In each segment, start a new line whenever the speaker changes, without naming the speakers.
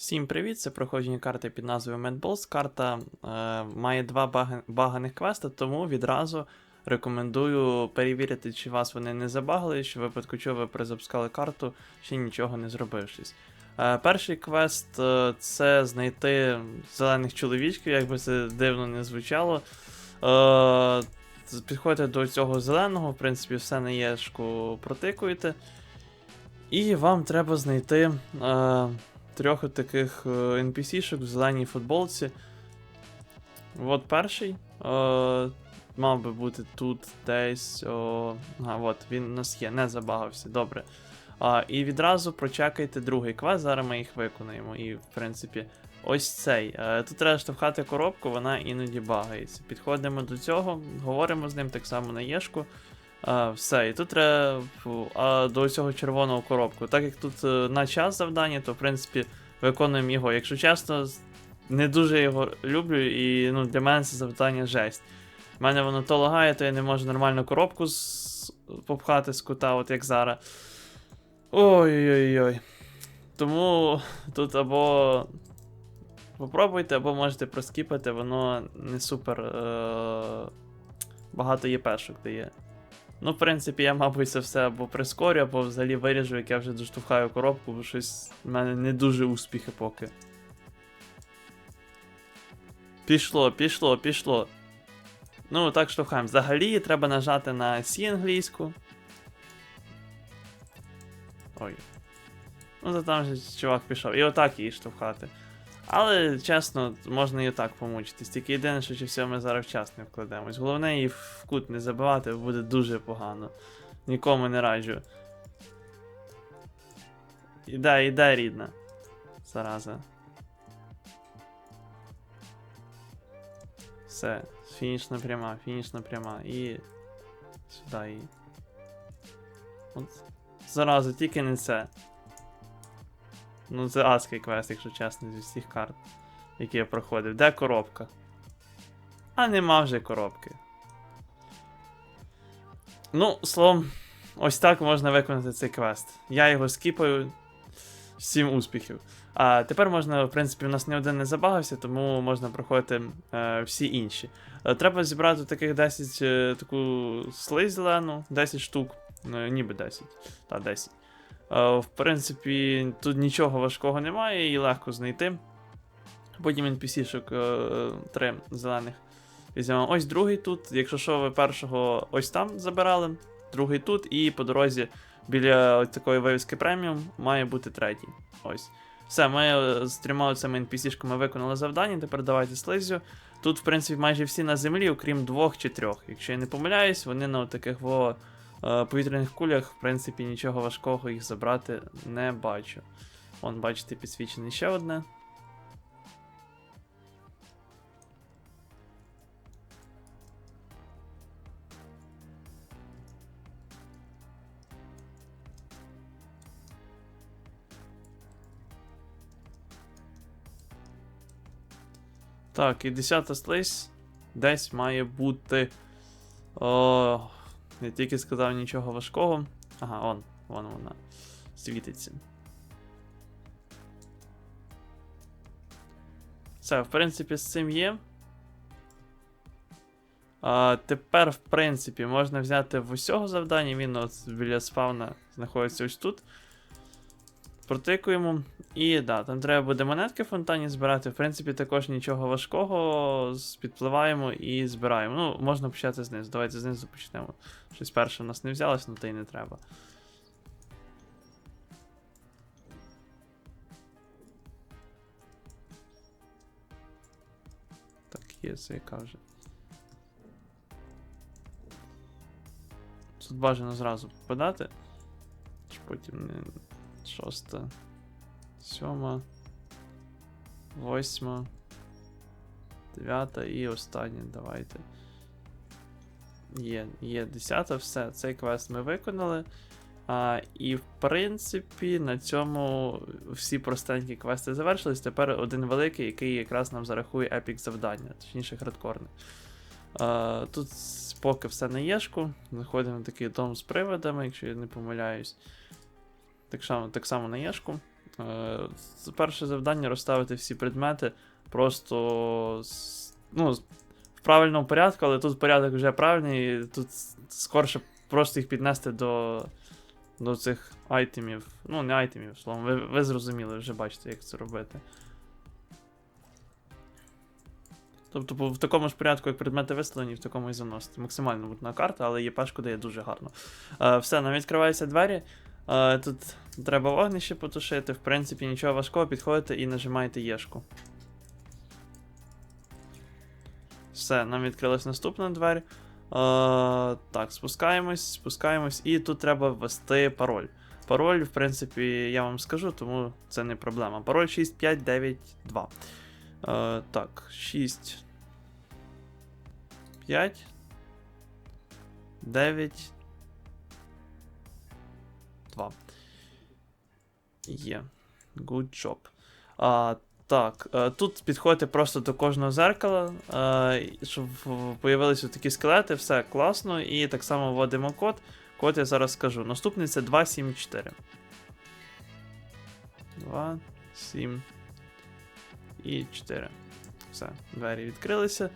Всім привіт! Це проходження карти під назвою Madballs. Карта е, має два бага- баганих квести, тому відразу рекомендую перевірити, чи вас вони не забагали, що в випадку чого ви призапускали карту, ще нічого не зробившись. Е, перший квест е, це знайти зелених чоловічків, як би це дивно не звучало. Е, підходите до цього зеленого, в принципі, все на єшку протикуєте. І вам треба знайти. Е, трьох таких е, NPC-шок в зеленій футболці. От перший. Е, мав би бути тут десь. О, а, от, він у нас є, не забагався, добре. А, і відразу прочекайте другий квест, зараз ми їх виконаємо. І, в принципі, ось цей. Е, тут треба штовхати коробку, вона іноді багається. Підходимо до цього, говоримо з ним так само на єшку. А, все, і тут треба до цього червоного коробку. Так як тут е, на час завдання, то в принципі виконуємо його. Якщо чесно, не дуже його люблю, і ну, для мене це завдання жесть. У мене воно то лагає, то я не можу нормально коробку з... попхати з кута, от як зараз. Ой-ой-ой. Тому тут або попробуйте, або можете проскіпати, воно не супер е... багато є пешок дає. Ну, в принципі, я, мабуть, це все або прискорю, або взагалі виріжу, як я вже доштовхаю коробку, бо щось в мене не дуже успіхи поки. Пішло, пішло, пішло. Ну, так штовхаємо. Взагалі треба нажати на C англійську. Ой. Ну, то там же чувак пішов. І отак її штовхати. Але, чесно, можна і отак помучитись. Тільки єдине, що чи все ми зараз вчасно не вкладемось. Головне її в кут не забивати, буде дуже погано. Нікому не раджу. Іде, іде, рідна. Зараза. Все, фінішна пряма, фінішна пряма. І. Сюди і. От. Зараза, тільки не це. Ну, це адський квест, якщо чесно, зі всіх карт, які я проходив. Де коробка? А нема вже коробки. Ну, словом, ось так можна виконати цей квест. Я його скіпаю. Всім успіхів. А тепер можна, в принципі, у нас не один не забагався, тому можна проходити е, всі інші. Е, треба зібрати таких 10 е, таку слизь зелену, 10 штук. Е, ніби 10. Та 10. Е, в принципі, тут нічого важкого немає, її легко знайти. Потім NPC-шок е, три зелених. Візьмемо ось другий тут. Якщо що, ви першого ось там забирали, другий тут, і по дорозі біля ось такої вивіски преміум має бути третій. Ось. Все, ми е, з трьома цими NPC-шками виконали завдання, тепер давайте слизю. Тут, в принципі, майже всі на землі, окрім двох чи трьох. Якщо я не помиляюсь, вони на таких во повітряних кулях, в принципі, нічого важкого їх забрати не бачу. Вон, бачите, підсвічене ще одне. Так, і 10 слизь десь має бути. О, я тільки сказав нічого важкого. Ага, он, вон вона. Світиться. Все, в принципі, з цим є. А, тепер, в принципі, можна взяти в усього завдання. Він от біля спавна знаходиться ось тут. Протикуємо. І да, там треба буде монетки в фонтані збирати. В принципі, також нічого важкого. Підпливаємо і збираємо. Ну, можна почати знизу. Давайте знизу почнемо. Щось перше в нас не взялось, ну то й не треба. Так, є це яка вже. Тут бажано зразу попадати. Чи потім не. Шоста. Сьома. Восьма. Дев'ята і остання. Давайте. Є, є десята, все. Цей квест ми виконали. А, і в принципі, на цьому всі простенькі квести завершились. Тепер один великий, який якраз нам зарахує епік завдання, точніше хардкорне. А, тут поки все на єшку. Заходимо в такий дом з приводами, якщо я не помиляюсь. Так само, так само на єшку. Е, перше завдання розставити всі предмети просто ну, в правильному порядку, але тут порядок вже правильний, і тут скорше просто їх піднести до, до цих айтемів. Ну, не айтемів, словом, ви, ви зрозуміли, вже бачите, як це робити. Тобто в такому ж порядку, як предмети виставлені, в такому і заносити. Максимально мутна карта, але ЄПшку дає дуже гарно. Е, все, нам відкриваються двері. Е, тут треба вогнище потушити. В принципі, нічого важкого, підходите і нажимаєте Єшку. Все, нам відкрилась наступна двері. Е, так, спускаємось, спускаємось, і тут треба ввести пароль. Пароль, в принципі, я вам скажу, тому це не проблема. Пароль 6592. Е, так, 6. 5. 9. 2. Є. Good job. А, так, е, тут підходите просто до кожного зеркала, е, щоб появилися такі скелети, все класно. І так само вводимо код. Код я зараз скажу. Наступний це 274. 2, 7 і 4. Все, двері відкрилися.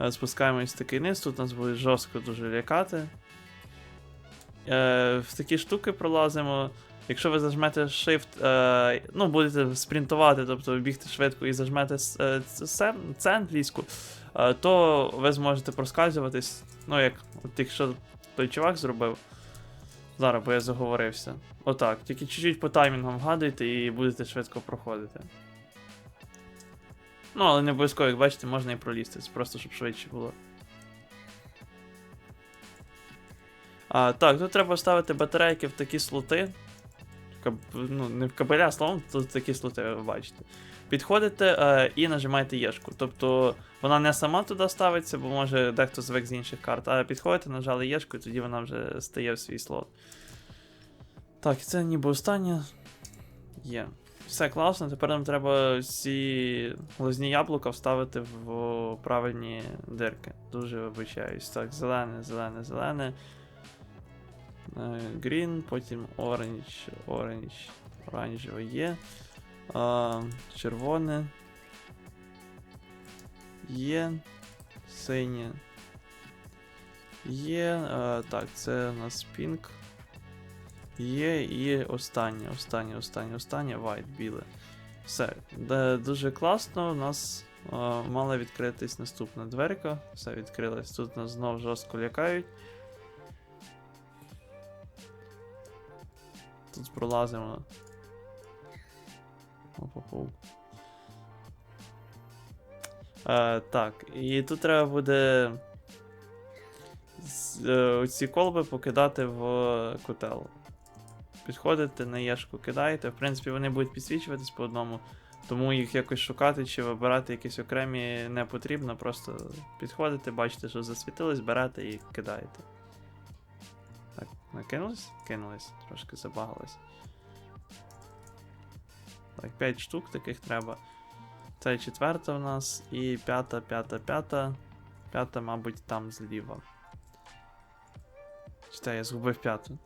Е, Спускаємось такий низ, тут нас буде жорстко дуже лякати. Е, в такі штуки пролазимо. Якщо ви зажмете Shift, е, ну, будете спринтувати, тобто бігти швидко і зажмете е, це англійську, е, то ви зможете проскальзуватись. Ну, як от якщо той чувак зробив. Зараз, бо я заговорився. Отак. Тільки чуть-чуть по таймінгам вгадуйте і будете швидко проходити. Ну, але не обов'язково, як бачите, можна і пролізти, просто щоб швидше було. А, так, тут треба ставити батарейки в такі слоти. Каб, ну, не в кабеля, словом, тут такі слоти, ви бачите. Підходите е, і нажимаєте Єшку. Тобто вона не сама туди ставиться, бо може дехто звик з інших карт, а підходите, нажали Єшку, і тоді вона вже стає в свій слот. Так, це ніби останнє. Є. Все класно, тепер нам треба ці глазні яблука вставити в правильні дирки. Дуже вибачаюсь. Так, зелене, зелене, зелене. Green, потім orange, orange, оранжеве є. А, червоне. Є. Синє. Є. А, так, це у нас pink. Є і останнє, останнє, останнє, останнє, white, біле. Все. Дуже класно. У нас а, мала відкритись наступна дверка. Все відкрилось. Тут нас знов жорстко лякають. Тут пролазимо. Оп-оп-оп. Е, так, і тут треба буде е, оці колби покидати в котел. Підходите на єшку, кидаєте. В принципі, вони будуть підсвічуватись по одному, тому їх якось шукати чи вибирати якісь окремі не потрібно. Просто підходите, бачите, що засвітились, берете і кидаєте. Накинулись? Кинулись, трошки забагалось. Так, 5 штук таких треба. Це четверта у нас. І п'ята, п'ята, п'ята. П'ята, мабуть, там зліва. Читай, я згубив п'яту.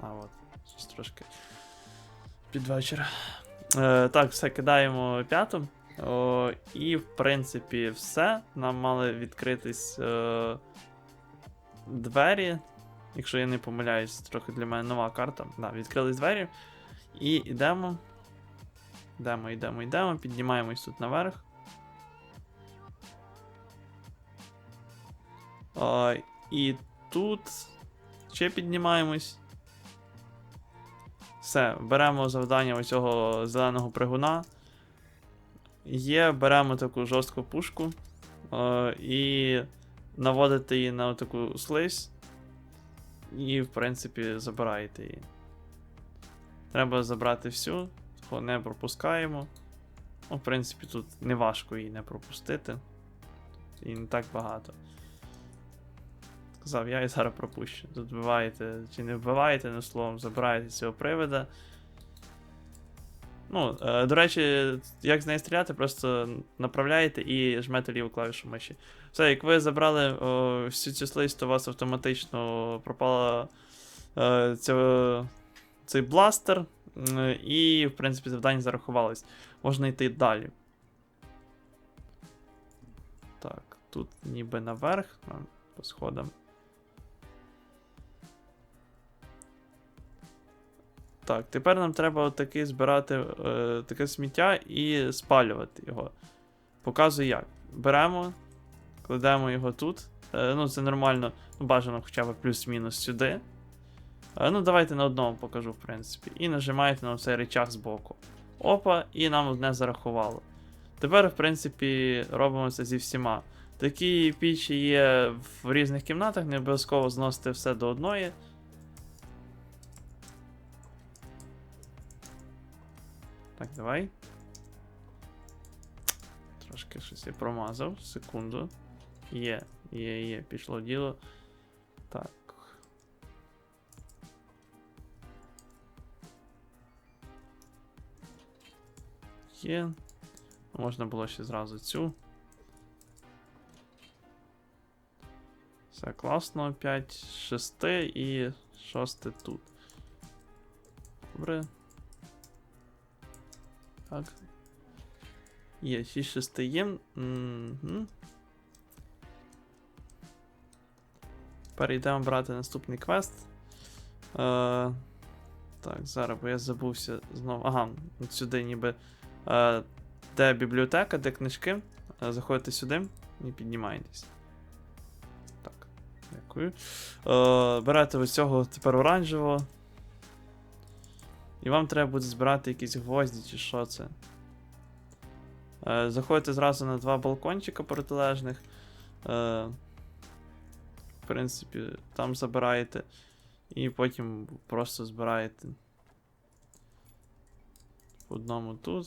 А, от. Щось трошки. Під вечір. Е, так, все, кидаємо п'яту. О, і, в принципі, все. Нам мали відкритись е, двері. Якщо я не помиляюсь, трохи для мене нова карта. Да, відкрились двері. І йдемо. Йдемо, йдемо, йдемо, піднімаємось тут наверх. А, і тут ще піднімаємось. Все, беремо завдання оцього зеленого пригуна. Є, беремо таку жорстку пушку е, і наводите її на таку слизь. І, в принципі, забираєте її. Треба забрати всю, того не пропускаємо. Ну, в принципі, тут не важко її не пропустити. І не так багато. Сказав, я і зараз пропущу. Тут вбиваєте, чи не вбиваєте, ну словом, забираєте цього привида. Ну, е, до речі, як з неї стріляти, просто направляєте і жмете ліву клавішу миші. Все, як ви забрали о, всю цю слизь, то у вас автоматично пропала е, ця, цей бластер, і, в принципі, завдання зарахувались. Можна йти далі. Так, тут ніби наверх, по сходам. Так, тепер нам треба отаки збирати е, таке сміття і спалювати його. Показую як. Беремо, кладемо його тут. Е, ну, це нормально, ну, бажано хоча б плюс-мінус сюди. Е, ну, давайте на одному покажу, в принципі. І нажимаєте на цей речах збоку. Опа, і нам одне зарахувало. Тепер, в принципі, робимо це зі всіма. Такі пічі є в різних кімнатах, не обов'язково зносити все до одної. Так, давай. Трошки щось я промазав. Секунду. Є, є, є, пішло діло. Так. Є. Можна було ще зразу цю. Все класно. 5 6 і 6 тут. Добре. Так. Є, 6 6. Угу. Перейдемо брати наступний квест. Е, так, зараз, бо я забувся знову. Ага, от сюди ніби. Е, де бібліотека, де книжки. Е, заходите сюди і піднімаєтесь. Так, дякую. Е, берете ось цього тепер оранжевого. І вам треба буде збирати якісь гвозді чи що це. Е, заходите зразу на два балкончика протилежних. Е, в принципі, там забираєте. І потім просто збираєте. В одному тут.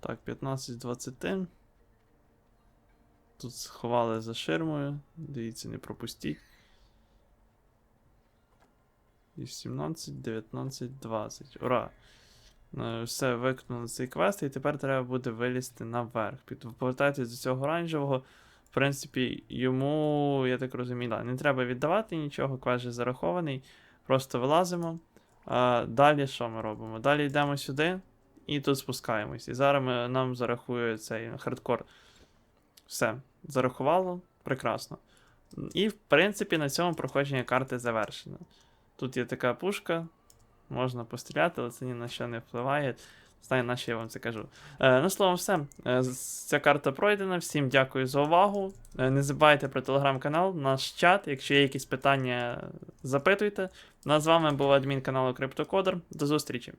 Так, 15 з 20. Тут сховали за ширмою. Дивіться, не пропустіть. І 17, 19, 20. Ура! Е, Все, виконали цей квест, і тепер треба буде вилізти наверх. Повертайтесь до цього оранжевого. В принципі, йому, я так розумію, не треба віддавати нічого, квест вже зарахований. Просто вилазимо. А далі що ми робимо? Далі йдемо сюди і тут спускаємось. І зараз ми, нам зарахує цей хардкор. Все, зарахувало. Прекрасно. І, в принципі, на цьому проходження карти завершено. Тут є така пушка, можна постріляти, але це ні на що не впливає. Знаю, на що я вам це кажу. Е, ну, словом, все. Е, ця карта пройдена. Всім дякую за увагу. Е, не забувайте про телеграм-канал, наш чат. Якщо є якісь питання, запитуйте. Ну, а з вами був адмін каналу Криптокодер. До зустрічі!